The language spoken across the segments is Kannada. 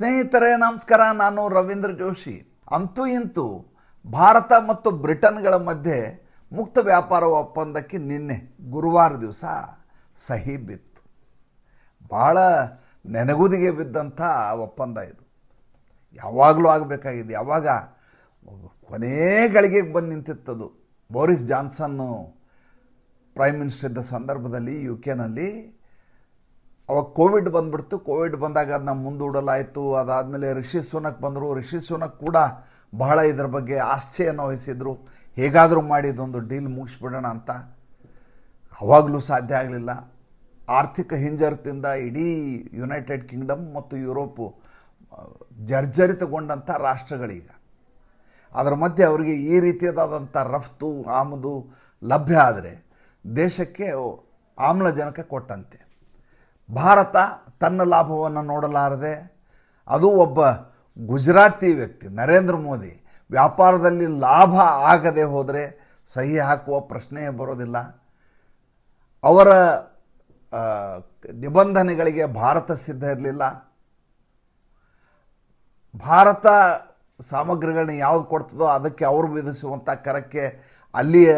ಸ್ನೇಹಿತರೇ, ನಮಸ್ಕಾರ. ನಾನು ರವೀಂದ್ರ ಜೋಶಿ. ಅಂತೂ ಇಂತೂ ಭಾರತ ಮತ್ತು ಬ್ರಿಟನ್ಗಳ ಮಧ್ಯೆ ಮುಕ್ತ ವ್ಯಾಪಾರ ಒಪ್ಪಂದಕ್ಕೆ ನಿನ್ನೆ ಗುರುವಾರ ದಿವಸ ಸಹಿ ಬಿತ್ತು. ಭಾಳ ನೆನಗುದಿಗೆ ಬಿದ್ದಂಥ ಒಪ್ಪಂದ ಇದು. ಯಾವಾಗಲೂ ಆಗಬೇಕಾಗಿದೆ. ಯಾವಾಗ ಕೊನೇ ಗಳಿಗೆಗೆ ಬಂದು ನಿಂತಿತ್ತದು ಬೋರಿಸ್ ಜಾನ್ಸನ್ನು ಪ್ರೈಮ್ ಮಿನಿಸ್ಟರ್ ಇದ್ದ ಸಂದರ್ಭದಲ್ಲಿ ಯು ಕೆನಲ್ಲಿ ಅವಾಗ ಕೋವಿಡ್ ಬಂದ್ಬಿಡ್ತು. ಕೋವಿಡ್ ಬಂದಾಗ ಅದನ್ನ ಮುಂದೂಡಲಾಯಿತು. ಅದಾದಮೇಲೆ ರಿಷಿ ಸುನಕ್ ಬಂದರು. ರಿಷಿ ಸುನಕ್ ಕೂಡ ಬಹಳ ಇದರ ಬಗ್ಗೆ ಆಸ್ಥೆಯನ್ನು ವಹಿಸಿದರು. ಹೇಗಾದರೂ ಮಾಡಿ ಇದೊಂದು ಡೀಲ್ ಮುಗಿಸ್ಬಿಡೋಣ ಅಂತ. ಅವಾಗಲೂ ಸಾಧ್ಯ ಆಗಲಿಲ್ಲ. ಆರ್ಥಿಕ ಹಿಂಜರಿತದಿಂದ ಇಡೀ ಯುನೈಟೆಡ್ ಕಿಂಗ್ಡಮ್ ಮತ್ತು ಯುರೋಪು ಜರ್ಜರಿತಗೊಂಡಂಥ ರಾಷ್ಟ್ರಗಳೀಗ. ಅದರ ಮಧ್ಯೆ ಅವರಿಗೆ ಈ ರೀತಿಯಾದಂಥ ರಫ್ತು, ಆಮದು ಲಭ್ಯ ಆದರೆ ದೇಶಕ್ಕೆ ಆಮ್ಲಜನಕ ಕೊಟ್ಟಂತೆ. ಭಾರತ ತನ್ನ ಲಾಭವನ್ನು ನೋಡಲಾರದೆ ಅದು ಒಬ್ಬ ಗುಜರಾತಿ ವ್ಯಕ್ತಿ, ನರೇಂದ್ರ ಮೋದಿ. ವ್ಯಾಪಾರದಲ್ಲಿ ಲಾಭ ಆಗದೆ ಹೋದರೆ ಸಹಿ ಹಾಕುವ ಪ್ರಶ್ನೆಯೇ ಬರೋದಿಲ್ಲ. ಅವರ ನಿಬಂಧನೆಗಳಿಗೆ ಭಾರತ ಸಿದ್ಧ ಇರಲಿಲ್ಲ. ಭಾರತ ಸಾಮಗ್ರಿಗಳನ್ನ ಯಾವ್ದು ಕೊಡ್ತದೋ ಅದಕ್ಕೆ ಅವರು ವಿಧಿಸುವಂಥ ಕರಕ್ಕೆ ಅಲ್ಲಿಯ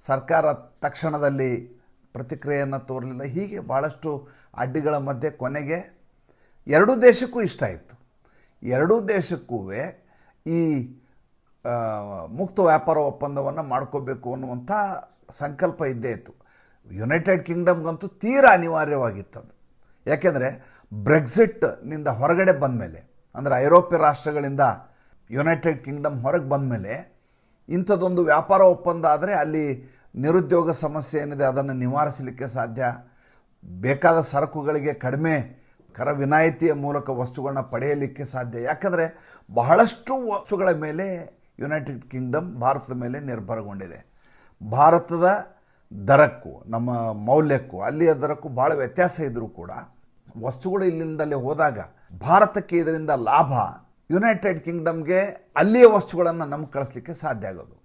ಸರ್ಕಾರ ತಕ್ಷಣದಲ್ಲಿ ಪ್ರತಿಕ್ರಿಯೆಯನ್ನು ತೋರಲಿಲ್ಲ. ಹೀಗೆ ಭಾಳಷ್ಟು ಅಡ್ಡಿಗಳ ಮಧ್ಯೆ ಕೊನೆಗೆ ಎರಡೂ ದೇಶಕ್ಕೂ ಇಷ್ಟ ಆಯಿತು. ಎರಡೂ ದೇಶಕ್ಕೂ ಈ ಮುಕ್ತ ವ್ಯಾಪಾರ ಒಪ್ಪಂದವನ್ನು ಮಾಡ್ಕೋಬೇಕು ಅನ್ನುವಂಥ ಸಂಕಲ್ಪ ಇದ್ದೇ ಇತ್ತು. ಯುನೈಟೆಡ್ ಕಿಂಗ್ಡಮ್ಗಂತೂ ತೀರಾ ಅನಿವಾರ್ಯವಾಗಿತ್ತು ಅದು ಯಾಕೆಂದರೆ ಬ್ರೆಕ್ಸಿಟ್ನಿಂದ ಹೊರಗಡೆ ಬಂದ ಮೇಲೆ ಅಂದರೆ ಐರೋಪ್ಯ ರಾಷ್ಟ್ರಗಳಿಂದ ಯುನೈಟೆಡ್ ಕಿಂಗ್ಡಮ್ ಹೊರಗೆ ಬಂದ ಮೇಲೆ ಇಂಥದ್ದೊಂದು ವ್ಯಾಪಾರ ಒಪ್ಪಂದ ಆದರೆ ಅಲ್ಲಿ ನಿರುದ್ಯೋಗ ಸಮಸ್ಯೆ ಏನಿದೆ ಅದನ್ನು ನಿವಾರಿಸಲಿಕ್ಕೆ ಸಾಧ್ಯ? ಬೇಕಾದ ಸರಕುಗಳಿಗೆ ಕಡಿಮೆ ಕರ ವಿನಾಯಿತಿಯ ಮೂಲಕ ವಸ್ತುಗಳನ್ನ ಪಡೆಯಲಿಕ್ಕೆ ಸಾಧ್ಯ. ಯಾಕಂದರೆ ಬಹಳಷ್ಟು ವಸ್ತುಗಳ ಮೇಲೆ ಯುನೈಟೆಡ್ ಕಿಂಗ್ಡಮ್ ಭಾರತದ ಮೇಲೆ ನಿರ್ಭರಗೊಂಡಿದೆ. ಭಾರತದ ದರಕ್ಕೂ, ನಮ್ಮ ಮೌಲ್ಯಕ್ಕೂ, ಅಲ್ಲಿಯ ದರಕ್ಕೂ ಭಾಳ ವ್ಯತ್ಯಾಸ ಇದ್ದರೂ ಕೂಡ ವಸ್ತುಗಳು ಇಲ್ಲಿಂದಲೇ ಹೋದಾಗ ಭಾರತಕ್ಕೆ ಇದರಿಂದ ಲಾಭ ಯುನೈಟೆಡ್ ಕಿಂಗ್ಡಮ್ಗೆ ಅಲ್ಲಿಯ ವಸ್ತುಗಳನ್ನು ನಮ್ಗೆ ಕಳಿಸ್ಲಿಕ್ಕೆ ಸಾಧ್ಯ ಆಗೋದು.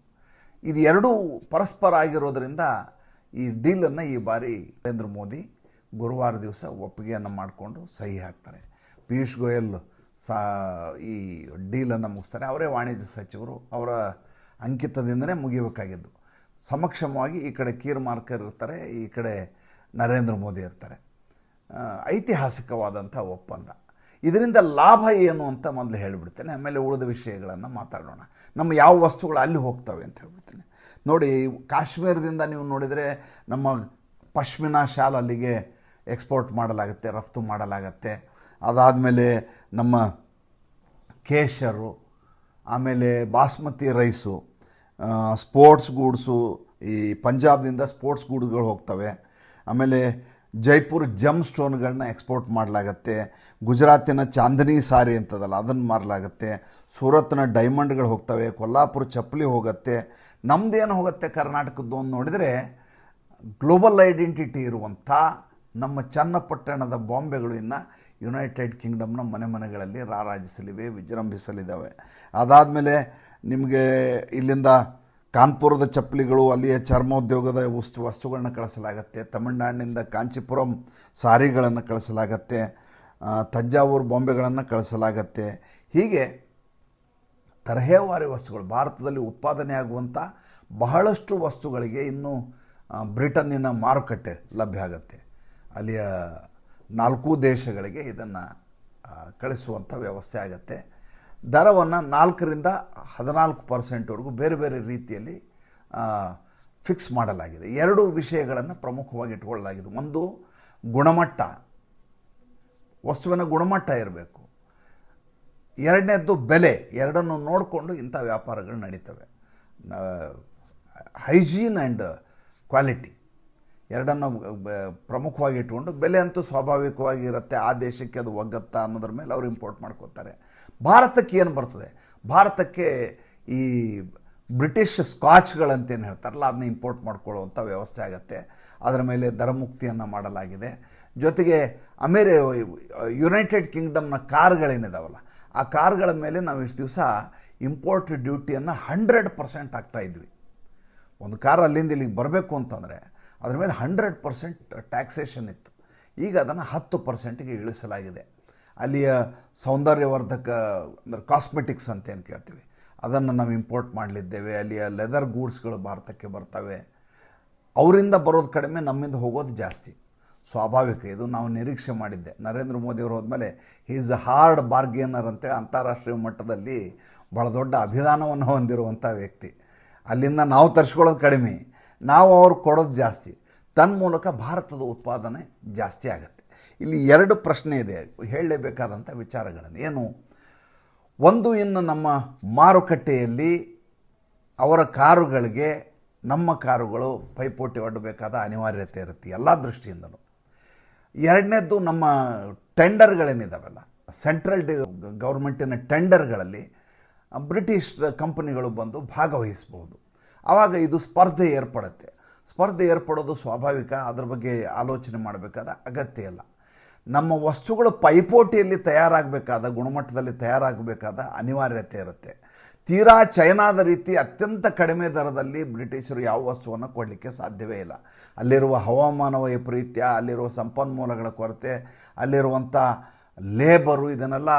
ಇದು ಎರಡೂ ಪರಸ್ಪರ ಆಗಿರೋದರಿಂದ ಈ ಡೀಲನ್ನು ಈ ಬಾರಿ ನರೇಂದ್ರ ಮೋದಿ ಗುರುವಾರ ದಿವಸ ಒಪ್ಪಿಗೆಯನ್ನು ಮಾಡಿಕೊಂಡು ಸಹಿ ಹಾಕ್ತಾರೆ. ಪಿಯೂಷ್ ಗೋಯಲ್ ಸಾ, ಈ ಡೀಲನ್ನು ಮುಗಿಸ್ತಾರೆ. ಅವರೇ ವಾಣಿಜ್ಯ ಸಚಿವರು, ಅವರ ಅಂಕಿತದಿಂದನೇ ಮುಗಿಬೇಕಾಗಿದ್ದು. ಸಮಕ್ಷಮವಾಗಿ ಈ ಕಡೆ ಕೀರ್ ಮಾರ್ಕರ್ ಇರ್ತಾರೆ, ಈ ಕಡೆ ನರೇಂದ್ರ ಮೋದಿ ಇರ್ತಾರೆ. ಐತಿಹಾಸಿಕವಾದಂಥ ಒಪ್ಪಂದ. ಇದರಿಂದ ಲಾಭ ಏನು ಅಂತ ಮೊದಲು ಹೇಳಿಬಿಡ್ತೇನೆ. ಆಮೇಲೆ ಉಳಿದ ವಿಷಯಗಳನ್ನು ಮಾತಾಡೋಣ. ನಮ್ಮ ಯಾವ ವಸ್ತುಗಳು ಅಲ್ಲಿ ಹೋಗ್ತವೆ ಅಂತ ಹೇಳ್ಬಿಡ್ತೇನೆ. ನೋಡಿ, ಕಾಶ್ಮೀರದಿಂದ ನೀವು ನೋಡಿದರೆ ನಮ್ಮ ಪಶ್ಮಿನಾ ಶಾಲ್ ಅಲ್ಲಿಗೆ ಎಕ್ಸ್ಪೋರ್ಟ್ ಮಾಡಲಾಗುತ್ತೆ, ರಫ್ತು ಮಾಡಲಾಗತ್ತೆ. ಅದಾದಮೇಲೆ ನಮ್ಮ ಕೇಶರು, ಆಮೇಲೆ ಬಾಸ್ಮತಿ ರೈಸು ಸ್ಪೋರ್ಟ್ಸ್ ಗೂಡ್ಸು, ಈ ಪಂಜಾಬ್ದಿಂದ ಸ್ಪೋರ್ಟ್ಸ್ ಗೂಡ್ಸ್ಗಳು ಹೋಗ್ತವೆ. ಆಮೇಲೆ ಜೈಪುರ್ ಜಮ್ ಸ್ಟೋನ್ಗಳನ್ನ ಎಕ್ಸ್ಪೋರ್ಟ್ ಮಾಡಲಾಗತ್ತೆ. ಗುಜರಾತಿನ ಚಾಂದನಿ ಸಾರಿ ಅಂತದಲ್ಲ, ಅದನ್ನು ಮಾರಲಾಗತ್ತೆ. ಸೂರತ್ನ ಡೈಮಂಡ್ಗಳು ಹೋಗ್ತವೆ, ಕೊಲ್ಲಾಪುರ ಚಪ್ಪಲಿ ಹೋಗುತ್ತೆ. ನಮ್ಮದೇನು ಹೋಗುತ್ತೆ ಕರ್ನಾಟಕದ್ದು ಅಂತ ನೋಡಿದರೆ, ಗ್ಲೋಬಲ್ ಐಡೆಂಟಿಟಿ ಇರುವಂಥ ನಮ್ಮ ಚನ್ನಪಟ್ಟಣದ ಬಾಂಬೆಗಳು ಇನ್ನು ಯುನೈಟೆಡ್ ಕಿಂಗ್ಡಮ್ನ ಮನೆ ಮನೆಗಳಲ್ಲಿ ರಾರಾಜಿಸಲಿವೆ, ವಿಜೃಂಭಿಸಲಿದ್ದಾವೆ. ಅದಾದಮೇಲೆ ನಿಮಗೆ ಇಲ್ಲಿಂದ ಕಾನ್ಪುರದ ಚಪ್ಪಲಿಗಳು, ಅಲ್ಲಿಯ ಚರ್ಮೋದ್ಯೋಗದ ವಸ್ತು ವಸ್ತುಗಳನ್ನ ಕಳಿಸಲಾಗತ್ತೆ. ತಮಿಳುನಾಡಿನಿಂದ ಕಾಂಚಿಪುರಂ ಸಾರಿಗಳನ್ನು ಕಳಿಸಲಾಗತ್ತೆ. ತಂಜಾವೂರು ಬಾಂಬೆಗಳನ್ನು ಕಳಿಸಲಾಗತ್ತೆ. ಹೀಗೆ ತರಹೇವಾರಿ ವಸ್ತುಗಳು, ಭಾರತದಲ್ಲಿ ಉತ್ಪಾದನೆ ಆಗುವಂಥ ಬಹಳಷ್ಟು ವಸ್ತುಗಳಿಗೆ ಇನ್ನೂ ಬ್ರಿಟನ್ನಿನ ಮಾರುಕಟ್ಟೆ ಲಭ್ಯ ಆಗುತ್ತೆ. ಅಲ್ಲಿಯ ನಾಲ್ಕು ದೇಶಗಳಿಗೆ ಇದನ್ನು ಕಳಿಸುವಂಥ ವ್ಯವಸ್ಥೆ ಆಗುತ್ತೆ. ದರವನ್ನು ನಾಲ್ಕರಿಂದ ಹದಿನಾಲ್ಕು ಪರ್ಸೆಂಟ್ವರೆಗೂ ಬೇರೆ ಬೇರೆ ರೀತಿಯಲ್ಲಿ ಫಿಕ್ಸ್ ಮಾಡಲಾಗಿದೆ. ಎರಡು ವಿಷಯಗಳನ್ನು ಪ್ರಮುಖವಾಗಿ ಇಟ್ಕೊಳ್ಳಲಾಗಿದೆ ಒಂದು, ಗುಣಮಟ್ಟ. ವಸ್ತುವಿನ ಗುಣಮಟ್ಟ ಇರಬೇಕು. ಎರಡನೇದ್ದು ಬೆಲೆ. ಎರಡನ್ನು ನೋಡಿಕೊಂಡು ಇಂಥ ವ್ಯಾಪಾರಗಳು ನಡೀತವೆ. Hygiene and quality. ಎರಡನ್ನು ಪ್ರಮುಖವಾಗಿ ಇಟ್ಕೊಂಡು ಬೆಲೆ ಅಂತೂ ಸ್ವಾಭಾವಿಕವಾಗಿ ಇರುತ್ತೆ. ಆ ದೇಶಕ್ಕೆ ಅದು ಒಗ್ಗತ್ತಾ ಅನ್ನೋದ್ರ ಮೇಲೆ ಅವರು ಇಂಪೋರ್ಟ್ ಮಾಡ್ಕೋತಾರೆ. ಭಾರತಕ್ಕೆ ಏನು ಬರ್ತದೆ? ಭಾರತಕ್ಕೆ ಈ ಬ್ರಿಟಿಷ್ ಸ್ಕಾಚ್ಗಳಂತೇನು ಹೇಳ್ತಾರಲ್ಲ ಅದನ್ನ ಇಂಪೋರ್ಟ್ ಮಾಡ್ಕೊಳ್ಳುವಂಥ ವ್ಯವಸ್ಥೆ ಆಗುತ್ತೆ. ಅದರ ಮೇಲೆ ದರಮುಕ್ತಿಯನ್ನು ಮಾಡಲಾಗಿದೆ. ಜೊತೆಗೆ ಅಮೇರಿ ಯುನೈಟೆಡ್ ಕಿಂಗ್ಡಮ್ನ ಕಾರ್ಗಳೇನಿದಾವಲ್ಲ, ಆ ಕಾರ್ಗಳ ಮೇಲೆ ನಾವು ಇಷ್ಟು ದಿವಸ ಇಂಪೋರ್ಟ್ ಡ್ಯೂಟಿಯನ್ನು ಹಂಡ್ರೆಡ್ ಪರ್ಸೆಂಟ್ ಆಗ್ತಾಯಿದ್ವಿ ಒಂದು ಕಾರ್ ಅಲ್ಲಿಂದ ಇಲ್ಲಿಗೆ ಬರಬೇಕು ಅಂತಂದರೆ ಅದ್ರ ಮೇಲೆ ಹಂಡ್ರೆಡ್ ಪರ್ಸೆಂಟ್ ಟ್ಯಾಕ್ಸೇಷನ್ ಇತ್ತು. ಈಗ ಅದನ್ನು ಹತ್ತು ಪರ್ಸೆಂಟಿಗೆ ಇಳಿಸಲಾಗಿದೆ. ಅಲ್ಲಿಯ ಸೌಂದರ್ಯವರ್ಧಕ, ಅಂದರೆ ಕಾಸ್ಮೆಟಿಕ್ಸ್ ಅಂತ ಏನು ಕೇಳ್ತೀವಿ. ಅದನ್ನು ನಾವು ಇಂಪೋರ್ಟ್ ಮಾಡಲಿದ್ದೇವೆ. ಅಲ್ಲಿಯ ಲೆದರ್ ಗೂಡ್ಸ್ಗಳು ಭಾರತಕ್ಕೆ ಬರ್ತವೆ. ಅವರಿಂದ ಬರೋದು ಕಡಿಮೆ, ನಮ್ಮಿಂದ ಹೋಗೋದು ಜಾಸ್ತಿ. ಸ್ವಾಭಾವಿಕ, ಇದು ನಾವು ನಿರೀಕ್ಷೆ ಮಾಡಿದ್ದೆ. ನರೇಂದ್ರ ಮೋದಿಯವರು ಹೋದ್ಮೇಲೆ ಈಸ್ ಅ ಹಾರ್ಡ್ ಬಾರ್ಗೇನರ್ ಅಂತೇಳಿ ಅಂತಾರಾಷ್ಟ್ರೀಯ ಮಟ್ಟದಲ್ಲಿ ಭಾಳ ದೊಡ್ಡ ಅಭಿದಾನವನ್ನು ಹೊಂದಿರುವಂಥ ವ್ಯಕ್ತಿ. ಅಲ್ಲಿಂದ ನಾವು ತರಿಸ್ಕೊಳ್ಳೋದು ಕಡಿಮೆ. ನಾವು ಅವ್ರು ಕೊಡೋದು ಜಾಸ್ತಿ. ತನ್ಮೂಲಕ ಭಾರತದ ಉತ್ಪಾದನೆ ಜಾಸ್ತಿ ಆಗುತ್ತೆ. ಇಲ್ಲಿ ಎರಡು ಪ್ರಶ್ನೆ ಇದೆ. ಹೇಳಲೇಬೇಕಾದಂಥ ವಿಚಾರಗಳನ್ನು. ಏನು? ಒಂದು ಇನ್ನು ನಮ್ಮ ಮಾರುಕಟ್ಟೆಯಲ್ಲಿ ಅವರ ಕಾರುಗಳಿಗೆ ನಮ್ಮ ಕಾರುಗಳು ಪೈಪೋಟಿ ಒಡ್ಡಬೇಕಾದ ಅನಿವಾರ್ಯತೆ ಇರುತ್ತೆ ಎಲ್ಲ ದೃಷ್ಟಿಯಿಂದಲೂ ಎರಡನೇದ್ದು ನಮ್ಮ ಟೆಂಡರ್ಗಳೇನಿದಾವಲ್ಲ, ಸೆಂಟ್ರಲ್ ಡಿ ಗೌರ್ಮೆಂಟಿನ ಟೆಂಡರ್ಗಳಲ್ಲಿ ಬ್ರಿಟಿಷ್ ಕಂಪನಿಗಳು ಬಂದು ಭಾಗವಹಿಸ್ಬೋದು. ಆವಾಗ ಇದು ಸ್ಪರ್ಧೆ ಏರ್ಪಡುತ್ತೆ. ಸ್ಪರ್ಧೆ ಏರ್ಪಡೋದು ಸ್ವಾಭಾವಿಕ, ಅದ್ರ ಬಗ್ಗೆ ಆಲೋಚನೆ ಮಾಡಬೇಕಾದ ಅಗತ್ಯ ಇಲ್ಲ. ನಮ್ಮ ವಸ್ತುಗಳು ಪೈಪೋಟಿಯಲ್ಲಿ ತಯಾರಾಗಬೇಕಾದ, ಗುಣಮಟ್ಟದಲ್ಲಿ ತಯಾರಾಗಬೇಕಾದ ಅನಿವಾರ್ಯತೆ ಇರುತ್ತೆ. ತೀರಾ ಚೈನಾದ ರೀತಿ ಅತ್ಯಂತ ಕಡಿಮೆ ದರದಲ್ಲಿ ಬ್ರಿಟಿಷರು ಯಾವ ವಸ್ತುವನ್ನು ಕೊಡಲಿಕ್ಕೆ ಸಾಧ್ಯವೇ ಇಲ್ಲ. ಅಲ್ಲಿರುವ ಹವಾಮಾನ ವೈಪರೀತ್ಯ, ಅಲ್ಲಿರುವ ಸಂಪನ್ಮೂಲಗಳ ಕೊರತೆ, ಅಲ್ಲಿರುವಂಥ ಲೇಬರು ಇದನ್ನೆಲ್ಲ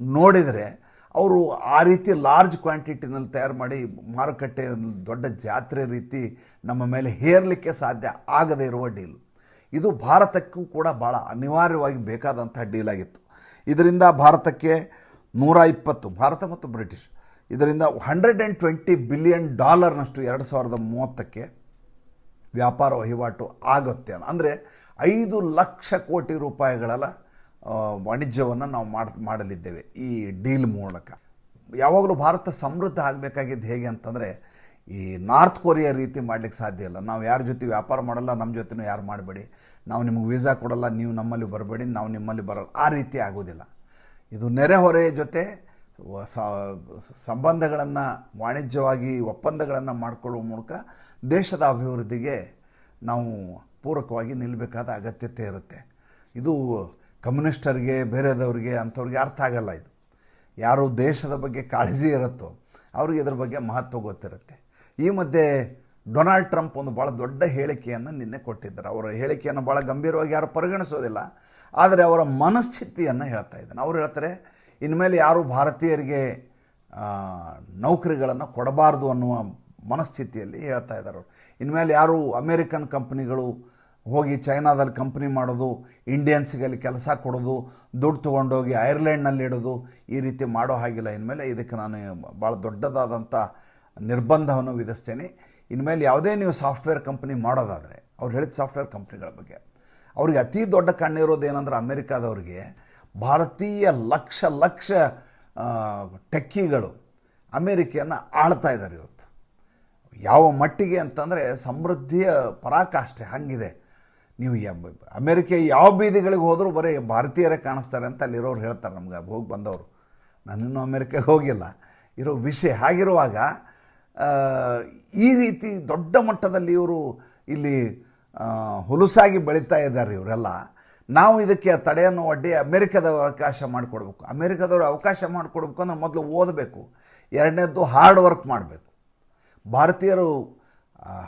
ನೋಡಿದರೆ ಅವರು ಆ ರೀತಿ ಲಾರ್ಜ್ ಕ್ವಾಂಟಿಟಿನಲ್ಲಿ ತಯಾರು ಮಾಡಿ ಮಾರುಕಟ್ಟೆ ದೊಡ್ಡ ಜಾತ್ರೆ ರೀತಿ ನಮ್ಮ ಮೇಲೆ ಹೇರಲಿಕ್ಕೆ ಸಾಧ್ಯ ಆಗದೇ ಇರುವ ಡೀಲ್. ಇದು ಭಾರತಕ್ಕೂ ಕೂಡ ಭಾಳ ಅನಿವಾರ್ಯವಾಗಿ ಬೇಕಾದಂಥ ಡೀಲ್ ಆಗಿತ್ತು. ಇದರಿಂದ ಭಾರತಕ್ಕೆ ನೂರ ಇಪ್ಪತ್ತು, ಭಾರತ ಮತ್ತು ಬ್ರಿಟಿಷ್, ಇದರಿಂದ ಹಂಡ್ರೆಡ್ ಆ್ಯಂಡ್ ಟ್ವೆಂಟಿ ಬಿಲಿಯನ್ ಡಾಲರ್ನಷ್ಟು ಎರಡು ಸಾವಿರದ ಮೂವತ್ತಕ್ಕೆ ವ್ಯಾಪಾರ ವಹಿವಾಟು ಆಗುತ್ತೆ. ಅಂದರೆ ಐದು ಲಕ್ಷ ಕೋಟಿ ರೂಪಾಯಿಗಳ ವಾಣಿಜ್ಯವನ್ನು ನಾವು ಮಾಡ್, ಮಾಡಲಿದ್ದೇವೆ ಈ ಡೀಲ್ ಮೂಲಕ. ಯಾವಾಗಲೂ ಭಾರತ ಸಮೃದ್ಧ ಆಗಬೇಕಾಗಿದ್ದು ಹೇಗೆ ಅಂತಂದರೆ, ಈ ನಾರ್ತ್ ಕೊರಿಯಾ ರೀತಿ ಮಾಡಲಿಕ್ಕೆ ಸಾಧ್ಯ ಇಲ್ಲ. ನಾವು ಯಾರ ಜೊತೆ ವ್ಯಾಪಾರ ಮಾಡಲ್ಲ, ನಮ್ಮ ಜೊತೆನೂ ಯಾರು ಮಾಡಬೇಡಿ. ನಾವು ನಿಮಗೆ ವೀಸಾ ಕೊಡಲ್ಲ, ನೀವು ನಮ್ಮಲ್ಲಿ ಬರಬೇಡಿ, ನಾವು ನಿಮ್ಮಲ್ಲಿ ಬರಲ್ಲ. ಆ ರೀತಿ ಆಗೋದಿಲ್ಲ. ಇದು ನೆರೆಹೊರೆಯ ಜೊತೆ ಸಂಬಂಧಗಳನ್ನು, ವಾಣಿಜ್ಯವಾಗಿ ಒಪ್ಪಂದಗಳನ್ನು ಮಾಡಿಕೊಳ್ಳುವ ಮೂಲಕ ದೇಶದ ಅಭಿವೃದ್ಧಿಗೆ ನಾವು ಪೂರಕವಾಗಿ ನಿಲ್ಲಬೇಕಾದ ಅಗತ್ಯತೆ ಇರುತ್ತೆ. ಇದು ಕಮ್ಯುನಿಸ್ಟರಿಗೆ, ಬೇರೆದವ್ರಿಗೆ ಅಂಥವ್ರಿಗೆ ಅರ್ಥ ಆಗಲ್ಲ ಇದು. ಯಾರು ದೇಶದ ಬಗ್ಗೆ ಕಾಳಜಿ ಇರುತ್ತೋ ಅವ್ರಿಗೆ ಇದ್ರ ಬಗ್ಗೆ ಮಹತ್ವ ಗೊತ್ತಿರುತ್ತೆ. ಈ ಮಧ್ಯೆ ಡೊನಾಲ್ಡ್ ಟ್ರಂಪ್ ಒಂದು ಭಾಳ ದೊಡ್ಡ ಹೇಳಿಕೆಯನ್ನು ನಿನ್ನೆ ಕೊಟ್ಟಿದ್ದಾರೆ. ಅವರ ಹೇಳಿಕೆಯನ್ನು ಭಾಳ ಗಂಭೀರವಾಗಿ ಯಾರು ಪರಿಗಣಿಸೋದಿಲ್ಲ. ಆದರೆ ಅವರ ಮನಸ್ಥಿತಿಯನ್ನು ಹೇಳ್ತಾ ಇದ್ದಾನೆ. ಅವ್ರು ಹೇಳ್ತಾರೆ, ಇನ್ಮೇಲೆ ಯಾರು ಭಾರತೀಯರಿಗೆ ನೌಕರಿಗಳನ್ನು ಕೊಡಬಾರ್ದು ಅನ್ನುವ ಮನಸ್ಥಿತಿಯಲ್ಲಿ ಹೇಳ್ತಾ ಇದ್ದಾರೆ ಅವರು. ಇನ್ಮೇಲೆ ಯಾರು ಅಮೇರಿಕನ್ ಕಂಪ್ನಿಗಳು ಹೋಗಿ ಚೈನಾದಲ್ಲಿ ಕಂಪ್ನಿ ಮಾಡೋದು ಇಂಡಿಯನ್ಸ್ಗೆ ಅಲ್ಲಿ ಕೆಲಸ ಕೊಡೋದು, ದುಡ್ಡು ತೊಗೊಂಡೋಗಿ ಐರ್ಲೆಂಡ್ನಲ್ಲಿ ಇಡೋದು ಈ ರೀತಿ ಮಾಡೋ ಹಾಗಿಲ್ಲ. ಇನ್ಮೇಲೆ ಇದಕ್ಕೆ ನಾನು ಭಾಳ ದೊಡ್ಡದಾದಂಥ ನಿರ್ಬಂಧವನ್ನು ವಿಧಿಸ್ತೇನೆ. ಇನ್ಮೇಲೆ ಯಾವುದೇ ನೀವು ಸಾಫ್ಟ್ವೇರ್ ಕಂಪ್ನಿ ಮಾಡೋದಾದರೆ, ಅವ್ರು ಹೇಳಿದ ಸಾಫ್ಟ್ವೇರ್ ಕಂಪ್ನಿಗಳ ಬಗ್ಗೆ, ಅವ್ರಿಗೆ ಅತಿ ದೊಡ್ಡ ಕಣ್ಣಿರೋದು ಏನಂದ್ರೆ ಅಮೆರಿಕಾದವ್ರಿಗೆ ಭಾರತೀಯ ಲಕ್ಷ ಲಕ್ಷ ಟೆಕ್ಕಿಗಳು ಅಮೇರಿಕೆಯನ್ನು ಆಳ್ತಾ ಇದ್ದಾರೆ ಇವತ್ತು. ಯಾವ ಮಟ್ಟಿಗೆ ಅಂತಂದರೆ ಸಮೃದ್ಧಿಯ ಪರಾಕಾಷ್ಠೆ ಹಂಗಿದೆ. ನೀವು ಅಮೆರಿಕ ಯಾವ ಬೀದಿಗಳಿಗೆ ಹೋದರೂ ಬರೀ ಭಾರತೀಯರೇ ಕಾಣಿಸ್ತಾರೆ ಅಂತ ಅಲ್ಲಿರೋರು ಹೇಳ್ತಾರೆ ನಮ್ಗೆ ಹೋಗಿ ಬಂದವರು. ನಾನಿನ್ನೂ ಅಮೇರಿಕೆಗೆ ಹೋಗಿಲ್ಲ. ಇರೋ ವಿಷಯ ಹಾಗಿರುವಾಗ ಈ ರೀತಿ ದೊಡ್ಡ ಮಟ್ಟದಲ್ಲಿ ಇವರು ಇಲ್ಲಿ ಹುಲುಸಾಗಿ ಬೆಳೀತಾ ಇದ್ದಾರೆ ಇವರೆಲ್ಲ. ನಾವು ಇದಕ್ಕೆ ತಡೆಯನ್ನು ಒಡ್ಡಿ ಅಮೇರಿಕದವ್ರು ಅವಕಾಶ ಮಾಡಿಕೊಡ್ಬೇಕು. ಅಮೇರಿಕದವ್ರು ಅವಕಾಶ ಮಾಡಿಕೊಡ್ಬೇಕು ಅಂದ್ರೆ ಮೊದಲು ಓದಬೇಕು. ಎರಡನೇದ್ದು ಹಾರ್ಡ್ ವರ್ಕ್ ಮಾಡಬೇಕು. ಭಾರತೀಯರು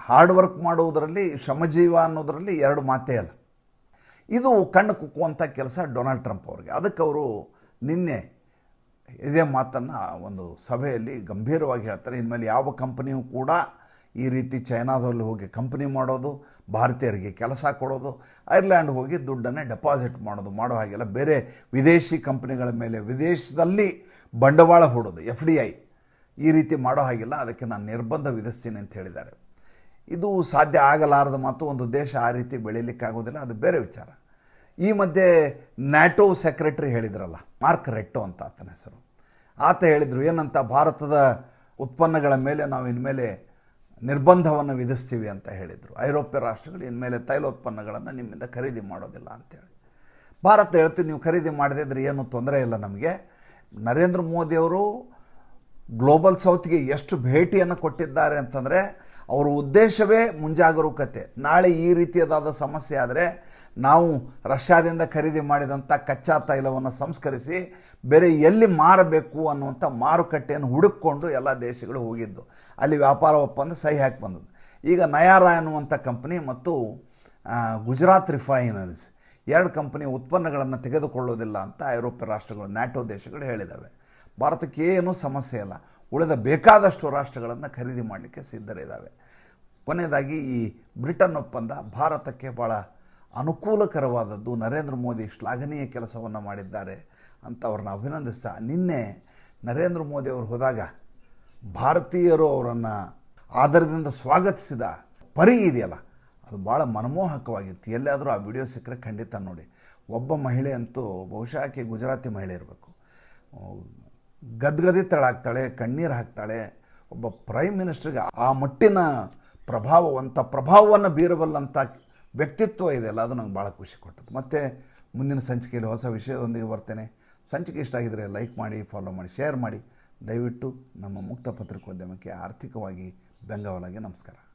ಹಾರ್ಡ್ ವರ್ಕ್ ಮಾಡುವುದರಲ್ಲಿ ಶ್ರಮಜೀವ ಅನ್ನೋದರಲ್ಲಿ ಎರಡು ಮಾತೇ ಅಲ್ಲ. ಇದು ಕಣ್ಣು ಕುಕ್ಕುವಂಥ ಕೆಲಸ ಡೊನಾಲ್ಡ್ ಟ್ರಂಪ್ ಅವ್ರಿಗೆ. ಅದಕ್ಕೆ ಅವರು ನಿನ್ನೆ ಇದೇ ಮಾತನ್ನು ಒಂದು ಸಭೆಯಲ್ಲಿ ಗಂಭೀರವಾಗಿ ಹೇಳ್ತಾರೆ. ಇನ್ಮೇಲೆ ಯಾವ ಕಂಪನಿಯೂ ಕೂಡ ಈ ರೀತಿ ಚೈನಾದಲ್ಲಿ ಹೋಗಿ ಕಂಪನಿ ಮಾಡೋದು, ಭಾರತೀಯರಿಗೆ ಕೆಲಸ ಕೊಡೋದು ಐರ್ಲ್ಯಾಂಡ್ ಹೋಗಿ ದುಡ್ಡನ್ನೇ ಡೆಪಾಸಿಟ್ ಮಾಡೋದು, ಮಾಡೋ ಹಾಗೆಲ್ಲ ಬೇರೆ ವಿದೇಶಿ ಕಂಪ್ನಿಗಳ ಮೇಲೆ ವಿದೇಶದಲ್ಲಿ ಬಂಡವಾಳ ಹೂಡೋದು ಎಫ್ ಡಿ ಐ ಈ ರೀತಿ ಮಾಡೋ ಹಾಗಿಲ್ಲ. ಅದಕ್ಕೆ ನಾನು ನಿರ್ಬಂಧ ವಿಧಿಸ್ತೀನಿ ಅಂತ ಹೇಳಿದ್ದಾರೆ. ಇದು ಸಾಧ್ಯ ಆಗಲಾರದ ಮಾತು ಒಂದು ದೇಶ ಆ ರೀತಿ ಬೆಳೀಲಿಕ್ಕಾಗೋದಿಲ್ಲ, ಅದು ಬೇರೆ ವಿಚಾರ. ಈ ಮಧ್ಯೆ ನ್ಯಾಟೋ ಸೆಕ್ರೆಟರಿ ಹೇಳಿದ್ರಲ್ಲ, ಮಾರ್ಕ್ ರೆಟ್ಟೋ ಅಂತ ಆತನ ಹೆಸರು. ಆತ ಹೇಳಿದರು, ಏನಂತ, ಭಾರತದ ಉತ್ಪನ್ನಗಳ ಮೇಲೆ ನಾವು ಇನ್ಮೇಲೆ ನಿರ್ಬಂಧವನ್ನು ವಿಧಿಸ್ತೀವಿ ಅಂತ ಹೇಳಿದರು. ಐರೋಪ್ಯ ರಾಷ್ಟ್ರಗಳು ಇನ್ಮೇಲೆ ತೈಲೋತ್ಪನ್ನಗಳನ್ನು ನಿಮ್ಮಿಂದ ಖರೀದಿ ಮಾಡೋದಿಲ್ಲ ಅಂತೇಳಿ. ಭಾರತ ಹೇಳ್ತೀವಿ, ನೀವು ಖರೀದಿ ಮಾಡದಿದ್ರೆ ಏನು ತೊಂದರೆ ಇಲ್ಲ ನಮಗೆ. ನರೇಂದ್ರ ಮೋದಿಯವರು ಗ್ಲೋಬಲ್ ಸೌತ್ಗೆ ಎಷ್ಟು ಭೇಟಿಯನ್ನು ಕೊಟ್ಟಿದ್ದಾರೆ ಅಂತಂದರೆ ಅವರ ಉದ್ದೇಶವೇ ಮುಂಜಾಗರೂಕತೆ. ನಾಳೆ ಈ ರೀತಿಯದಾದ ಸಮಸ್ಯೆ ಆದರೆ ನಾವು ರಷ್ಯಾದಿಂದ ಖರೀದಿ ಮಾಡಿದಂಥ ಕಚ್ಚಾ ತೈಲವನ್ನು ಸಂಸ್ಕರಿಸಿ ಬೇರೆ ಎಲ್ಲಿ ಮಾರಬೇಕು ಅನ್ನುವಂಥ ಮಾರುಕಟ್ಟೆಯನ್ನು ಹುಡುಕಿಕೊಂಡು ಎಲ್ಲ ದೇಶಗಳು ಹೋಗಿದ್ದು. ಅಲ್ಲಿ ವ್ಯಾಪಾರ ಒಪ್ಪಂದ ಸಹಿ ಹಾಕಿ ಬಂದದ್ದು. ಈಗ ನಯಾರ ಅನ್ನುವಂಥ ಕಂಪ್ನಿ ಮತ್ತು ಗುಜರಾತ್ ರಿಫೈನರೀಸ್ ಎರಡು ಕಂಪನಿ ಉತ್ಪನ್ನಗಳನ್ನು ತೆಗೆದುಕೊಳ್ಳೋದಿಲ್ಲ ಅಂತ ಐರೋಪ್ಯ ರಾಷ್ಟ್ರಗಳು ನ್ಯಾಟೋ ದೇಶಗಳು ಹೇಳಿದ್ದಾವೆ ಭಾರತಕ್ಕೆ ಏನೂ ಸಮಸ್ಯೆ ಇಲ್ಲ. ಉಳಿದ ಬೇಕಾದಷ್ಟು ರಾಷ್ಟ್ರಗಳನ್ನು ಖರೀದಿ ಮಾಡಲಿಕ್ಕೆ ಸಿದ್ಧರಿದ್ದಾವೆ ಕೊನೆಯದಾಗಿ ಈ ಬ್ರಿಟನ್ ಒಪ್ಪಂದ ಭಾರತಕ್ಕೆ ಭಾಳ ಅನುಕೂಲಕರವಾದದ್ದು. ನರೇಂದ್ರ ಮೋದಿ ಶ್ಲಾಘನೀಯ ಕೆಲಸವನ್ನು ಮಾಡಿದ್ದಾರೆ ಅಂತ ಅವ್ರನ್ನ ಅಭಿನಂದಿಸ್ತಾ ನಿನ್ನೆ ನರೇಂದ್ರ ಮೋದಿ ಅವರು ಹೋದಾಗ ಭಾರತೀಯರು ಅವರನ್ನು ಆಧಾರದಿಂದ ಸ್ವಾಗತಿಸಿದ ಪರಿ ಇದೆಯಲ್ಲ, ಅದು ಭಾಳ ಮನಮೋಹಕವಾಗಿತ್ತು. ಎಲ್ಲಾದರೂ ಆ ವಿಡಿಯೋ ಸಿಕ್ಕರೆ ಖಂಡಿತ ನೋಡಿ. ಒಬ್ಬ ಮಹಿಳೆ ಅಂತೂ ಬಹುಶಃ ಗುಜರಾತಿ ಮಹಿಳೆ ಇರಬೇಕು. ಗದ್ಗದಿತಳಾಗ್ತಾಳೆ ಕಣ್ಣೀರು ಹಾಕ್ತಾಳೆ. ಒಬ್ಬ ಪ್ರೈಮ್ ಮಿನಿಸ್ಟ್ರಿಗೆ ಆ ಮಟ್ಟಿನ ಪ್ರಭಾವವಂಥ ಪ್ರಭಾವವನ್ನು ಬೀರಬಲ್ಲಂಥ ವ್ಯಕ್ತಿತ್ವ ಇದೆಯಲ್ಲ, ಅದು ನಂಗೆ ಭಾಳ ಖುಷಿ ಕೊಟ್ಟದ್ದು. ಮತ್ತು ಮುಂದಿನ ಸಂಚಿಕೆಯಲ್ಲಿ ಹೊಸ ವಿಷಯದೊಂದಿಗೆ ಬರ್ತೇನೆ. ಸಂಚಿಕೆ ಇಷ್ಟ ಆಗಿದರೆ ಲೈಕ್ ಮಾಡಿ ಫಾಲೋ ಮಾಡಿ ಶೇರ್ ಮಾಡಿ. ದಯವಿಟ್ಟು ನಮ್ಮ ಮುಕ್ತ ಪತ್ರಿಕೋದ್ಯಮಕ್ಕೆ ಆರ್ಥಿಕವಾಗಿ ಬೆಂಗಾವಲಾಗಿ ನಮಸ್ಕಾರ.